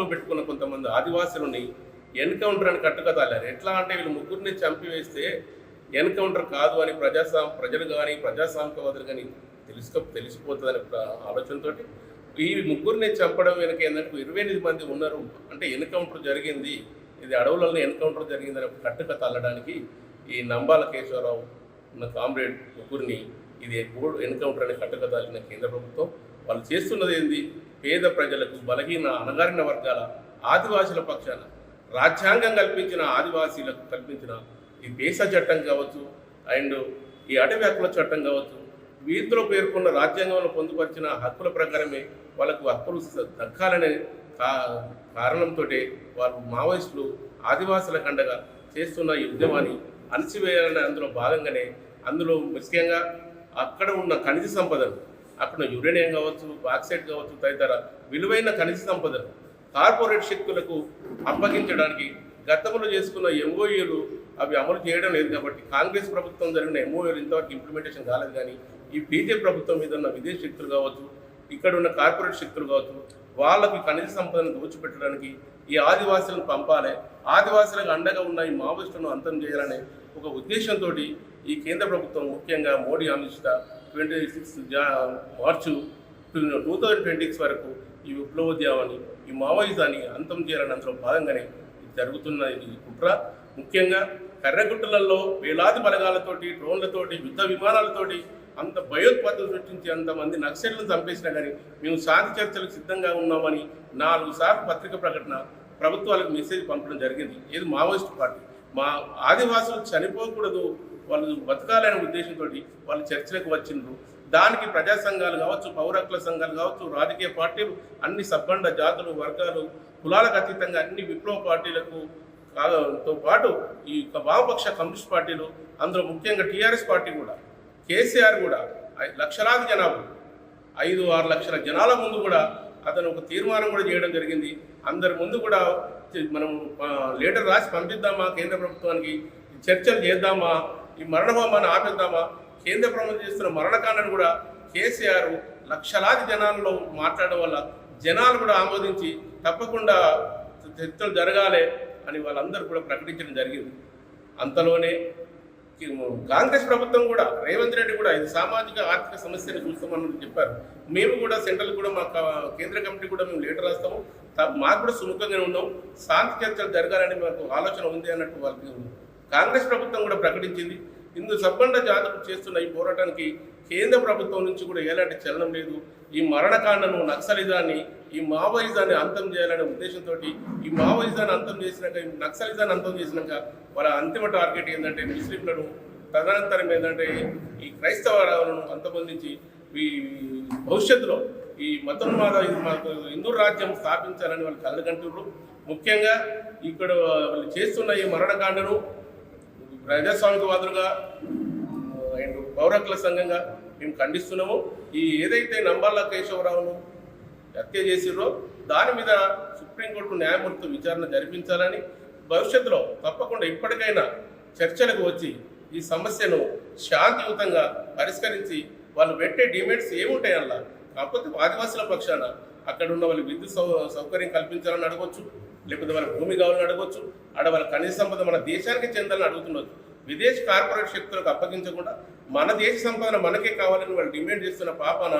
అదుపులో పెట్టుకున్న కొంతమంది ఆదివాసులని ఎన్కౌంటర్ అని కట్టుకతాలారు. ఎట్లా అంటే వీళ్ళు ముగ్గురిని చంపివేస్తే ఎన్కౌంటర్ కాదు అని ప్రజాస్వామ ప్రజలు కానీ ప్రజాస్వామికవాదులు కానీ తెలుసుకో తెలిసిపోతుందనే ఆలోచనతో ఆలోచనతోటి ఈ ముగ్గురిని చంపడం వెనక ఏంటంటే ఇరవై ఎనిమిది మంది ఉన్నారు. అంటే ఎన్కౌంటర్ జరిగింది. ఇది అడవులలో ఎన్కౌంటర్ జరిగిందని కట్టుక కట్టుకథ అల్లడానికి ఈ నంబాల కేశవరావు ఉన్న కామ్రేడ్ ముగ్గురిని ఇది ఎన్కౌంటర్ అనే కట్టుకథ అల్లిన కేంద్ర ప్రభుత్వం. వాళ్ళు చేస్తున్నది ఏంది? పేద ప్రజలకు బలహీన అణగారిన వర్గాల ఆదివాసుల పక్షాన రాజ్యాంగం కల్పించిన ఆదివాసీలకు కల్పించిన ఈ దేశ చట్టం కావచ్చు అండ్ ఈ అటవీ హక్కుల చట్టం కావచ్చు వీటిలో పేర్కొన్న రాజ్యాంగంలో పొందుపరిచిన హక్కుల ప్రకారమే వాళ్ళకు హక్కులు దక్కాలనే కా కారణంతో వాళ్ళు మావోయిస్టులు ఆదివాసుల కండగా చేస్తున్న ఈ ఉద్యమాన్ని అణచివేయాలనే అందులో భాగంగానే అందులో ముఖ్యంగా అక్కడ ఉన్న ఖనిజ సంపదను అక్కడ యురేనియం కావచ్చు బాక్సైట్ కావచ్చు తదితర విలువైన ఖనిజ సంపదను కార్పొరేట్ శక్తులకు అప్పగించడానికి గతంలో చేసుకున్న ఎంఓయూలు అవి అమలు చేయడం లేదు కాబట్టి కాంగ్రెస్ ప్రభుత్వం జరిగిన ఎంఓయూలు ఇంతవరకు ఇంప్లిమెంటేషన్ కాలేదు కానీ ఈ బీజేపీ ప్రభుత్వం మీద ఉన్న విదేశీ శక్తులు కావచ్చు ఇక్కడ ఉన్న కార్పొరేట్ శక్తులు కావచ్చు వాళ్ళకి ఖనిజ సంపదను దోచిపెట్టడానికి ఈ ఆదివాసులను పంపాలి. ఆదివాసులకు అండగా ఉన్న ఈ మావోయిస్టులను అంతం చేయాలనే ఒక ఉద్దేశంతో ఈ కేంద్ర ప్రభుత్వం ముఖ్యంగా మోడీ అమిత్ షా ట్వంటీ సిక్స్ జా March two thousand twenty six వరకు ఈ విప్లవోద్యమాన్ని ఈ మావోయిజాన్ని అంతం చేయాలని అందులో భాగంగానే ఇది జరుగుతున్న ఈ కుట్ర. ముఖ్యంగా కర్రగుట్టలలో వేలాది బలగాలతోటి డ్రోన్లతోటి యుద్ధ విమానాలతోటి అంత భయోత్పాదం సృష్టించి అంతమంది నక్సలను చంపేసినా కానీ మేము శాంతి చర్చలకు సిద్ధంగా ఉన్నామని నాలుగు సార్లు పత్రిక ప్రకటన ప్రభుత్వాలకు మెసేజ్ పంపడం జరిగింది. ఏది మావోయిస్ట్ పార్టీ? మా ఆదివాసులు చనిపోకూడదు వాళ్ళు బతకాలనే ఉద్దేశంతో వాళ్ళు చర్చలకు వచ్చిండ్రు. దానికి ప్రజా సంఘాలు కావచ్చు పౌరకుల సంఘాలు కావచ్చు రాజకీయ పార్టీలు అన్ని సబ్బండ జాతులు వర్గాలు కులాలకు అతీతంగా అన్ని విప్లవ పార్టీలకు తో పాటు ఈ వామపక్ష కమ్యూనిస్ట్ పార్టీలు అందులో ముఖ్యంగా టీఆర్ఎస్ పార్టీ కూడా కేసీఆర్ కూడా లక్షలాది జనాభా ఐదు ఆరు లక్షల జనాల ముందు కూడా అతను ఒక తీర్మానం కూడా చేయడం జరిగింది. అందరి ముందు కూడా మనం లేటర్ రాసి పంపిద్దామా కేంద్ర ప్రభుత్వానికి చర్చలు చేద్దామా ఈ మరణ హోమాన్ని ఆపేద్దామా? కేంద్ర ప్రభుత్వం చేస్తున్న మరణకాండను కూడా కేసీఆర్ లక్షలాది జనాల్లో మాట్లాడడం వల్ల జనాలు కూడా ఆమోదించి తప్పకుండా చర్చలు జరగాలి అని వాళ్ళందరూ కూడా ప్రకటించడం జరిగింది. అంతలోనే కాంగ్రెస్ ప్రభుత్వం కూడా రేవంత్ రెడ్డి కూడా ఇది సామాజిక ఆర్థిక సమస్యను చూస్తామని చెప్పారు. మేము కూడా సెంట్రల్ కూడా మా కేంద్ర కమిటీ కూడా మేము లేటర్ రాస్తాము. మాకు కూడా సుముఖంగానే ఉన్నాం. శాంతి చర్చలు జరగాలని మాకు ఆలోచన ఉంది అన్నట్టు వాళ్ళకి కాంగ్రెస్ ప్రభుత్వం కూడా ప్రకటించింది. ఇందు సబ్బండ జాతులు చేస్తున్న ఈ పోరాటానికి కేంద్ర ప్రభుత్వం నుంచి కూడా ఎలాంటి చలనం లేదు. ఈ మరణకాండను నక్సలిజాన్ని ఈ మావోయిజాన్ని అంతం చేయాలనే ఉద్దేశంతో ఈ మావోయిజాన్ని అంతం చేసినాక ఈ నక్సలిజాన్ని అంతం చేసినాక వాళ్ళ అంతిమ టార్గెట్ ఏంటంటే ముస్లింలను తదనంతరం ఏంటంటే ఈ క్రైస్తవాలను అంతమందించి ఈ భవిష్యత్తులో ఈ మతోన్మాద హిందూ రాజ్యం స్థాపించాలని వాళ్ళు కలగంటున్నారు ముఖ్యంగా ఇక్కడ వాళ్ళు చేస్తున్న ఈ మరణకాండను ప్రజాస్వామికవాదులుగా అండ్ పౌరకుల సంఘంగా మేము ఖండిస్తున్నాము. ఈ ఏదైతే నంబాల కేశవరావును హత్య చేసిరో దాని మీద సుప్రీంకోర్టు న్యాయమూర్తి విచారణ జరిపించాలని భవిష్యత్తులో తప్పకుండా ఇప్పటికైనా చర్చలకు వచ్చి ఈ సమస్యను శాంతియుతంగా పరిష్కరించి వాళ్ళు పెట్టే డిమాండ్స్ ఏముంటాయి అలా కాకపోతే ఆదివాసుల పక్షాన అక్కడ ఉన్న వాళ్ళు విద్యుత్ సౌ సౌకర్యం కల్పించాలని అడగవచ్చు లేకపోతే వాళ్ళ భూమి కావాలని అడగొచ్చు. ఆడ వాళ్ళ కనీస సంపద మన దేశానికి చెందాలని అడుగుతుండొచ్చు. విదేశీ కార్పొరేట్ శక్తులకు అప్పగించకుండా మన దేశ సంపదన మనకే కావాలని వాళ్ళు డిమాండ్ చేస్తున్న పాపన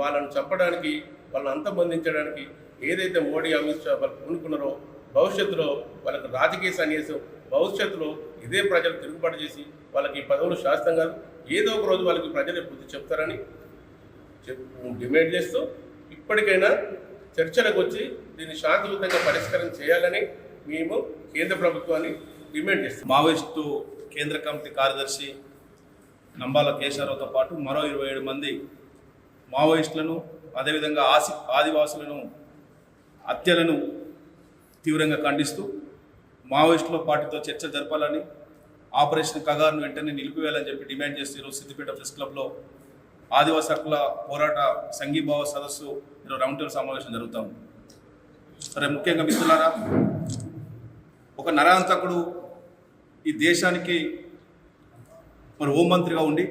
వాళ్ళను చంపడానికి వాళ్ళని అంతబంధించడానికి ఏదైతే మోడీ అమిత్ షా వాళ్ళు పూనుకున్నారో భవిష్యత్తులో వాళ్ళకు రాజకీయ సన్యాసం భవిష్యత్తులో ఇదే ప్రజలు తిరుగుబాటు చేసి వాళ్ళకి పదవులు శాస్త్రం కాదు. ఏదో ఒక రోజు వాళ్ళకి ప్రజలు బుద్ధి చెప్తారని చెప్ డిమాండ్ చేస్తూ ఇప్పటికైనా చర్చలకు వచ్చి దీన్ని శాంతియుతంగా పరిష్కారం చేయాలని మేము కేంద్ర ప్రభుత్వాన్ని డిమాండ్ చేస్తాం మావోయిస్టు కేంద్ర కమిటీ కార్యదర్శి నంబాల కేశారావుతో పాటు మరో ఇరవై ఏడు మంది మావోయిస్టులను అదేవిధంగా ఆసి ఆదివాసులను హత్యలను తీవ్రంగా ఖండిస్తూ మావోయిస్టుల పార్టీతో చర్చ జరపాలని ఆపరేషన్ కగార్ను వెంటనే నిలిపివేయాలని చెప్పి డిమాండ్ చేస్తూ ఈరోజు సిద్దిపేట ప్రెస్ క్లబ్లో ఆదివాసి హక్కుల పోరాట సంఘీభావ సదస్సు రౌండ్ టేబుల్ సమావేశం జరుగుతూ ఉంది. సరే ముఖ్యంగా మిత్రులారా ఒక నరాంతకుడు ఈ దేశానికి మరి హోంమంత్రిగా ఉండి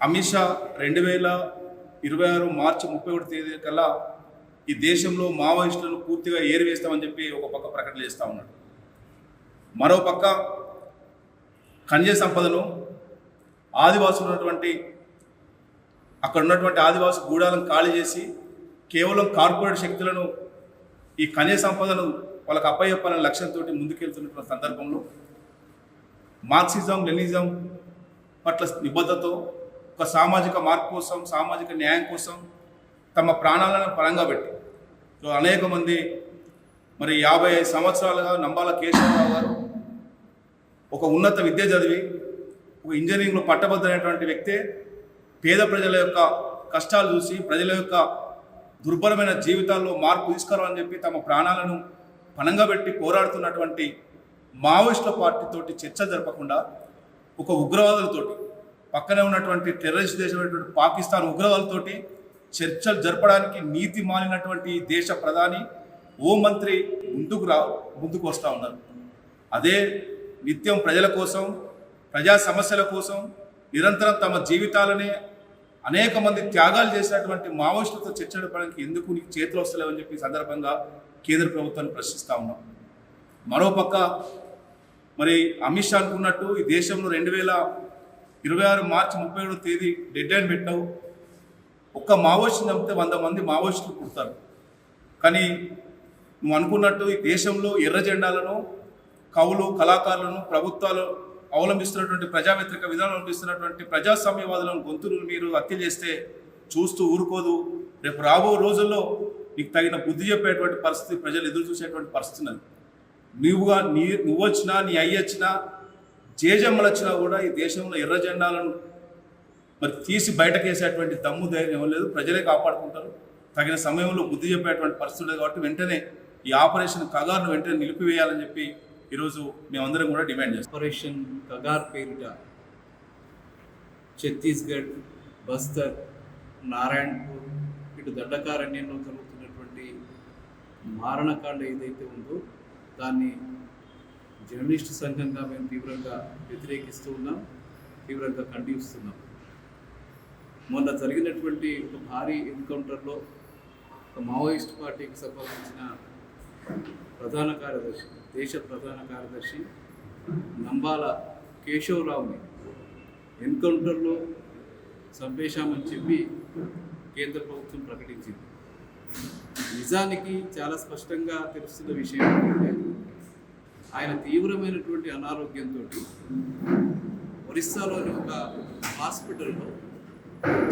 అమిత్ షా రెండు వేల ఇరవై ఆరు మార్చి ముప్పై ఒకటి తేదీ కల్లా ఈ దేశంలో మావోయిస్టులను పూర్తిగా ఏరివేస్తామని చెప్పి ఒక పక్క ప్రకటన చేస్తూ ఉన్నాడు. మరో పక్క ఖనిజ సంపదను ఆదివాసులు ఉన్నటువంటి అక్కడ ఉన్నటువంటి ఆదివాసి గూడాలను ఖాళీ చేసి కేవలం కార్పొరేట్ శక్తులను ఈ ఖనిజ సంపదను వాళ్ళకి అప్పయ్యప్పాలనే లక్ష్యంతో ముందుకెళ్తున్నటువంటి సందర్భంలో మార్క్సిజం లెనిజం పట్ల నిబద్ధతతో ఒక సామాజిక మార్పు కోసం సామాజిక న్యాయం కోసం తమ ప్రాణాలను పరంగా పెట్టి అనేక మంది మరి యాభై ఐదు సంవత్సరాలుగా నంబాల కేశవరావు గారు ఒక ఉన్నత విద్య చదివి ఒక ఇంజనీరింగ్లో పట్టభద్రైనటువంటి వ్యక్తే పేద ప్రజల యొక్క కష్టాలు చూసి ప్రజల యొక్క దుర్భరమైన జీవితాల్లో మార్పు తీసుకురావాలని చెప్పి తమ ప్రాణాలను పణంగా పెట్టి పోరాడుతున్నటువంటి మావోయిస్టుల పార్టీతోటి చర్చ జరపకుండా ఒక ఉగ్రవాదులతోటి పక్కనే ఉన్నటువంటి టెర్రరిస్ట్ దేశమైనటువంటి పాకిస్తాన్ ఉగ్రవాదులతోటి చర్చలు జరపడానికి నీతి మాలినటువంటి దేశ ప్రధాని హోంమంత్రి మంత్రి ముందుకు రా ముందుకు వస్తూ ఉన్నారు. అదే నిత్యం ప్రజల కోసం ప్రజా సమస్యల కోసం నిరంతరం తమ జీవితాలనే అనేక మంది త్యాగాలు చేసినటువంటి మావోయిస్టులతో చర్చ ఎందుకు నీకు చేతులు వస్తలేవని చెప్పి సందర్భంగా కేంద్ర ప్రభుత్వాన్ని ప్రశ్నిస్తూ ఉన్నాం. మరోపక్క మరి అమిత్ షా అనుకున్నట్టు ఈ దేశంలో రెండు వేల ఇరవై ఆరు మార్చి ముప్పై ఏడవ తేదీ డెడ్ లైన్ పెట్టావు. ఒక్క మావోయిస్టుని చంపితే వంద మంది మావోయిస్టులు పుడతారు. కానీ నువ్వు అనుకున్నట్టు ఈ దేశంలో ఎర్ర జెండాలను కవులు కళాకారులను ప్రభుత్వాలు అవలంబిస్తున్నటువంటి ప్రజా వ్యతిరేక విధానం అవలంబిస్తున్నటువంటి ప్రజాస్వామ్యవాదులను గొంతులు మీరు హత్య చేస్తే చూస్తూ ఊరుకోదు. రేపు రాబో రోజుల్లో నీకు తగిన బుద్ధి చెప్పేటువంటి పరిస్థితి ప్రజలు ఎదురు చూసేటువంటి పరిస్థితి ఉన్నది. నువ్వుగా నీ నువ్వు వచ్చినా నీ అయ్యి వచ్చినా జేజమ్మలు వచ్చినా కూడా ఈ దేశంలో ఎర్ర జెండాలను మరి తీసి బయటకేసేటువంటి దమ్ము ధైర్యం లేదు. ప్రజలే కాపాడుకుంటారు. తగిన సమయంలో బుద్ధి చెప్పేటువంటి పరిస్థితి లేదు కాబట్టి వెంటనే ఈ ఆపరేషన్ కగారును వెంటనే నిలిపివేయాలని చెప్పి ఈరోజు మేమందరం కూడా డిమాండ్ చేస్తాం. ఆపరేషన్ కగార్ పేరిట ఛత్తీస్గఢ్ బస్తర్ నారాయణపూర్ ఇటు దండకారణ్యంలో జరుగుతున్నటువంటి మారణకాండ ఏదైతే ఉందో దాన్ని జర్నలిస్ట్ సంఘంగా మేము తీవ్రంగా వ్యతిరేకిస్తూ ఉన్నాం తీవ్రంగా ఖండిస్తున్నాం. మొన్న జరిగినటువంటి ఒక భారీ ఎన్కౌంటర్లో ఒక మావోయిస్ట్ పార్టీకి సంబంధించిన ప్రధాన కార్యదర్శి దేశ ప్రధాన కార్యదర్శి నంబాల కేశవరావుని ఎన్కౌంటర్లో చంపేశామని చెప్పి కేంద్ర ప్రభుత్వం ప్రకటించింది. నిజానికి చాలా స్పష్టంగా తెలుస్తున్న విషయం ఏంటంటే ఆయన తీవ్రమైనటువంటి అనారోగ్యంతో ఒరిస్సాలోని ఒక హాస్పిటల్లో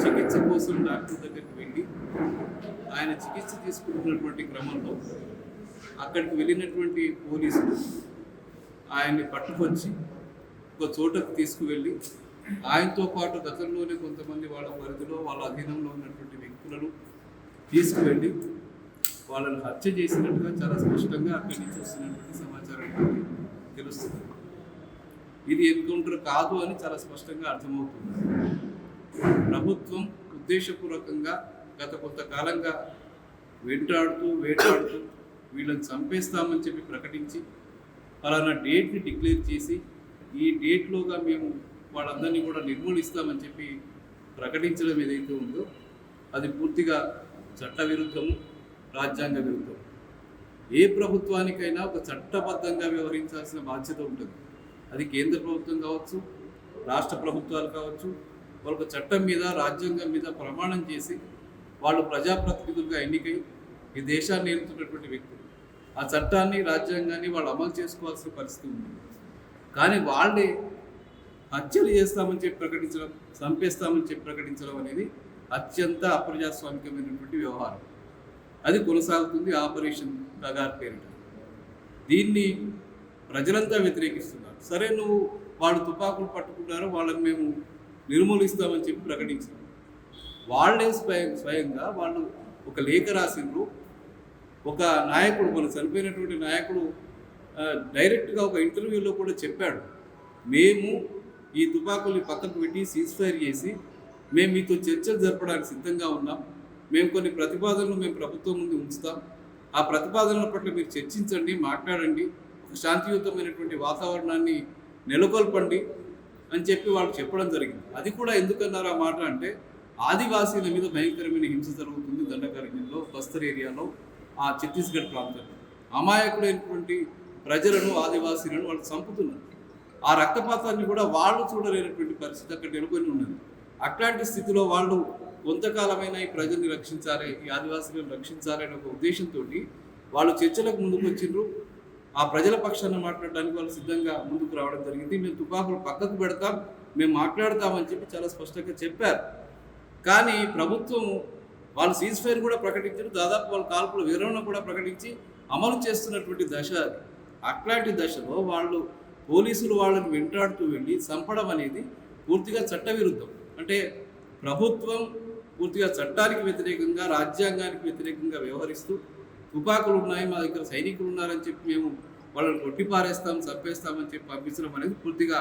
చికిత్స కోసం డాక్టర్ దగ్గరికి వెళ్ళి ఆయన చికిత్స తీసుకుంటున్నటువంటి క్రమంలో అక్కడికి వెళ్ళినటువంటి పోలీసులు ఆయన్ని పట్టుకొచ్చి ఒక చోటకు తీసుకువెళ్ళి ఆయనతో పాటు గతంలోనే కొంతమంది వాళ్ళ పరిధిలో వాళ్ళ అధీనంలో ఉన్నటువంటి వ్యక్తులను తీసుకువెళ్ళి వాళ్ళని హత్య చేసినట్టుగా చాలా స్పష్టంగా అక్కడి నుంచి వస్తున్నటువంటి సమాచారం తెలుస్తుంది. ఇది ఎన్కౌంటర్ కాదు అని చాలా స్పష్టంగా అర్థమవుతుంది. ప్రభుత్వం ఉద్దేశపూర్వకంగా గత కొంతకాలంగా వెంటాడుతూ వేటాడుతూ వీళ్ళని చంపేస్తామని చెప్పి ప్రకటించి ఫలానా డేట్ని డిక్లేర్ చేసి ఈ డేట్లోగా మేము వాళ్ళందరినీ కూడా నిర్మూలిస్తామని చెప్పి ప్రకటించడం ఏదైతే ఉందో అది పూర్తిగా చట్ట విరుద్ధము రాజ్యాంగ విరుద్ధం ఏ ప్రభుత్వానికైనా ఒక చట్టబద్ధంగా వ్యవహరించాల్సిన బాధ్యత ఉంటుంది. అది కేంద్ర ప్రభుత్వం కావచ్చు రాష్ట్ర ప్రభుత్వాలు కావచ్చు వాళ్ళకు చట్టం మీద రాజ్యాంగం మీద ప్రమాణం చేసి వాళ్ళు ప్రజాప్రతినిధులుగా ఎన్నికై ఈ దేశాన్ని ఏలుతున్నటువంటి వ్యక్తులు. ఆ చట్టాన్ని రాజ్యాంగాన్ని వాళ్ళు అమలు చేసుకోవాల్సిన పరిస్థితి ఉంది. కానీ వాళ్ళే హత్యలు చేస్తామని చెప్పి ప్రకటించడం చంపేస్తామని చెప్పి ప్రకటించడం అనేది అత్యంత అప్రజాస్వామికమైనటువంటి వ్యవహారం. అది కొనసాగుతుంది ఆపరేషన్ కగార్ పేరిట. దీన్ని ప్రజలంతా వ్యతిరేకిస్తున్నారు. సరే నువ్వు వాళ్ళు తుపాకులు పట్టుకున్నారు వాళ్ళని మేము నిర్మూలిస్తామని చెప్పి ప్రకటించారు వాళ్ళే స్వయం స్వయంగా వాళ్ళు ఒక లేఖ రాసిండ్రు. ఒక నాయకుడు మన చనిపోయినటువంటి నాయకుడు డైరెక్ట్గా ఒక ఇంటర్వ్యూలో కూడా చెప్పాడు. మేము ఈ తుపాకుల్ని పక్కకు పెట్టి సీజ్ ఫైర్ చేసి మేము మీతో చర్చలు జరపడానికి సిద్ధంగా ఉన్నాం. మేము కొన్ని ప్రతిపాదనలు మేము ప్రభుత్వం ముందు ఉంచుతాం. ఆ ప్రతిపాదనల పట్ల మీరు చర్చించండి మాట్లాడండి. ఒక శాంతియుతమైనటువంటి వాతావరణాన్ని నెలకొల్పండి అని చెప్పి వాళ్ళు చెప్పడం జరిగింది. అది కూడా ఎందుకన్నారు ఆ మాట అంటే ఆదివాసీల మీద భయంకరమైన హింస జరుగుతుంది దండకారణ్యంలో బస్తర్ ఏరియాలో. ఆ ఛత్తీస్గఢ్ ప్రాంతంలో అమాయకులైనటువంటి ప్రజలను ఆదివాసీలను వాళ్ళు చంపుతున్నారు. ఆ రక్తపాతాన్ని కూడా వాళ్ళు చూడలేనటువంటి పరిస్థితి అక్కడ నెలకొని ఉన్నది. అట్లాంటి స్థితిలో వాళ్ళు కొంతకాలమైన ఈ ప్రజల్ని రక్షించాలి ఈ ఆదివాసీలను రక్షించాలి అనే ఒక ఉద్దేశంతో వాళ్ళు చర్చలకు ముందుకు వచ్చిండ్రు. ఆ ప్రజల పక్షాన్ని మాట్లాడడానికి వాళ్ళు సిద్ధంగా ముందుకు రావడం జరిగింది. మేము తుపాకులు పక్కకు పెడతాం మేము మాట్లాడతామని చెప్పి చాలా స్పష్టంగా చెప్పారు. కానీ ప్రభుత్వం వాళ్ళు సీజ్ ఫైర్ కూడా ప్రకటించారు. దాదాపు వాళ్ళ కాల్పుల వివరణ కూడా ప్రకటించి అమలు చేస్తున్నటువంటి దశ అట్లాంటి దశలో వాళ్ళు పోలీసులు వాళ్ళని వెంటాడుతూ వెళ్ళి చంపడం అనేది పూర్తిగా చట్టవిరుద్ధం. అంటే ప్రభుత్వం పూర్తిగా చట్టానికి వ్యతిరేకంగా రాజ్యాంగానికి వ్యతిరేకంగా వ్యవహరిస్తూ తుపాకులు ఉన్నాయి మా దగ్గర సైనికులు ఉన్నారని చెప్పి మేము వాళ్ళని కొట్టిపారేస్తాం చంపేస్తామని చెప్పి పంపించడం అనేది పూర్తిగా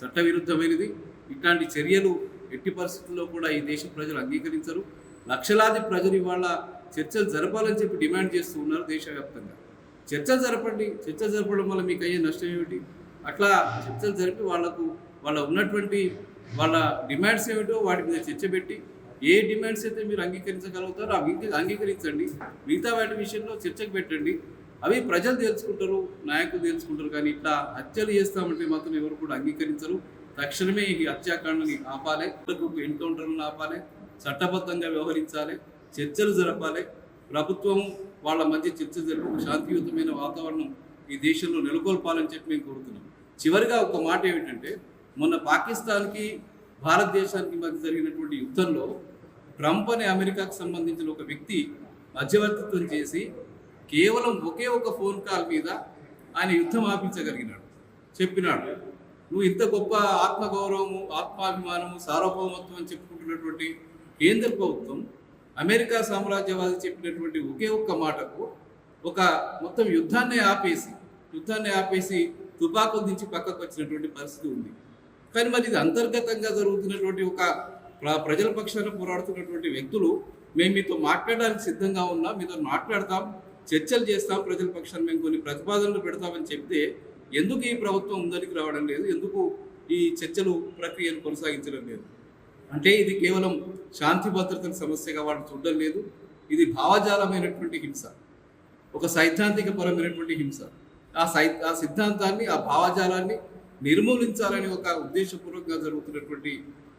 చట్టవిరుద్ధమైనది. ఇట్లాంటి చర్యలు ఎట్టి పరిస్థితుల్లో కూడా ఈ దేశ ప్రజలు అంగీకరించరు. లక్షలాది ప్రజలు ఇవాళ చర్చలు జరపాలని చెప్పి డిమాండ్ చేస్తూ ఉన్నారు దేశవ్యాప్తంగా. చర్చలు జరపండి చర్చలు జరపడం వల్ల మీకు అయ్యే నష్టం ఏమిటి? అట్లా చర్చలు జరిపి వాళ్ళకు వాళ్ళ ఉన్నటువంటి వాళ్ళ డిమాండ్స్ ఏమిటో వాటి మీద చర్చ పెట్టి ఏ డిమాండ్స్ అయితే మీరు అంగీకరించగలుగుతారో అవి అంగీకరించండి. మిగతా వాటి విషయంలో చర్చకు పెట్టండి. అవి ప్రజలు తెలుసుకుంటారు నాయకులు తెలుసుకుంటారు కానీ ఇట్లా హత్యలు చేస్తామంటే మాత్రం ఎవరు కూడా అంగీకరించరు. తక్షణమే ఈ హత్యాకాండని ఆపాలి. ఎన్కౌంటర్లను ఆపాలి. చట్టబద్ధంగా వ్యవహరించాలి చర్చలు జరపాలి. ప్రభుత్వం వాళ్ళ మధ్య చర్చ జరిపి శాంతియుతమైన వాతావరణం ఈ దేశంలో నెలకొల్పాలని చెప్పి మేము కోరుతున్నాం. చివరిగా ఒక మాట ఏమిటంటే మొన్న పాకిస్తాన్కి భారతదేశానికి మధ్య జరిగినటువంటి యుద్ధంలో ట్రంప్ అనే అమెరికాకు సంబంధించిన ఒక వ్యక్తి మధ్యవర్తిత్వం చేసి కేవలం ఒకే ఒక ఫోన్ కాల్ మీద ఆయన యుద్ధం ఆపించగలిగినాడు. చెప్పినాడు నువ్వు ఇంత గొప్ప ఆత్మగౌరవము ఆత్మాభిమానము సార్వభౌమత్వం అని చెప్పుకుంటున్నటువంటి కేంద్ర ప్రభుత్వం అమెరికా సామ్రాజ్యవాది చెప్పినటువంటి ఒకే ఒక్క మాటకు ఒక మొత్తం యుద్ధాన్ని ఆపేసి యుద్ధాన్ని ఆపేసి తుపాకులు దించి పక్కకు వచ్చినటువంటి పరిస్థితి ఉంది. కానీ మరి ఇది అంతర్గతంగా జరుగుతున్నటువంటి ఒక ప్ర- ప్రజల పక్షాన పోరాడుతున్నటువంటి వ్యక్తులు మేము మీతో మాట్లాడడానికి సిద్ధంగా ఉన్నాం మీతో మాట్లాడతాం చర్చలు చేస్తాం ప్రజల పక్షాన మేము కొన్ని ప్రతిపాదనలు పెడతామని చెప్తే ఎందుకు ఈ ప్రభుత్వం ముందరికి రావడం లేదు? ఎందుకు ఈ చర్చలు ప్రక్రియను కొనసాగించడం లేదు? అంటే ఇది కేవలం శాంతి భద్రతల సమస్యగా వాళ్ళు చూడడం లేదు. ఇది భావజాలమైనటువంటి హింస. ఒక సైద్ధాంతిక పరమైనటువంటి హింస. ఆ సై ఆ సిద్ధాంతాన్ని ఆ భావజాలాన్ని నిర్మూలించాలని ఒక ఉద్దేశపూర్వకంగా జరుగుతున్నటువంటి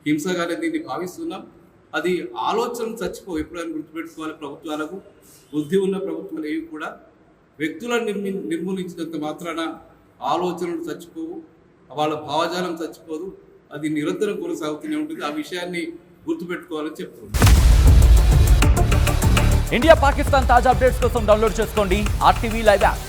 హింసగానే దీన్ని భావిస్తున్నాం. అది ఆలోచన చచ్చిపో ఎప్పుడైనా గుర్తుపెట్టుకోవాలి ప్రభుత్వాలకు. బుద్ధి ఉన్న ప్రభుత్వాలు ఏవి కూడా వ్యక్తులను నిర్మి నిర్మూలించినంత మాత్రాన ఆలోచనలు చచ్చిపోవు. వాళ్ళ భావజాలం చచ్చిపోదు. అది నిరంతరం కొనసాగుతూనే ఉంటుంది. ఆ విషయాన్ని గుర్తుపెట్టుకోవాలని చెప్తున్నాను. ఇండియా పాకిస్తాన్ తాజా అప్డేట్స్ కోసం డౌన్లోడ్ చేసుకోండి. RTV live app.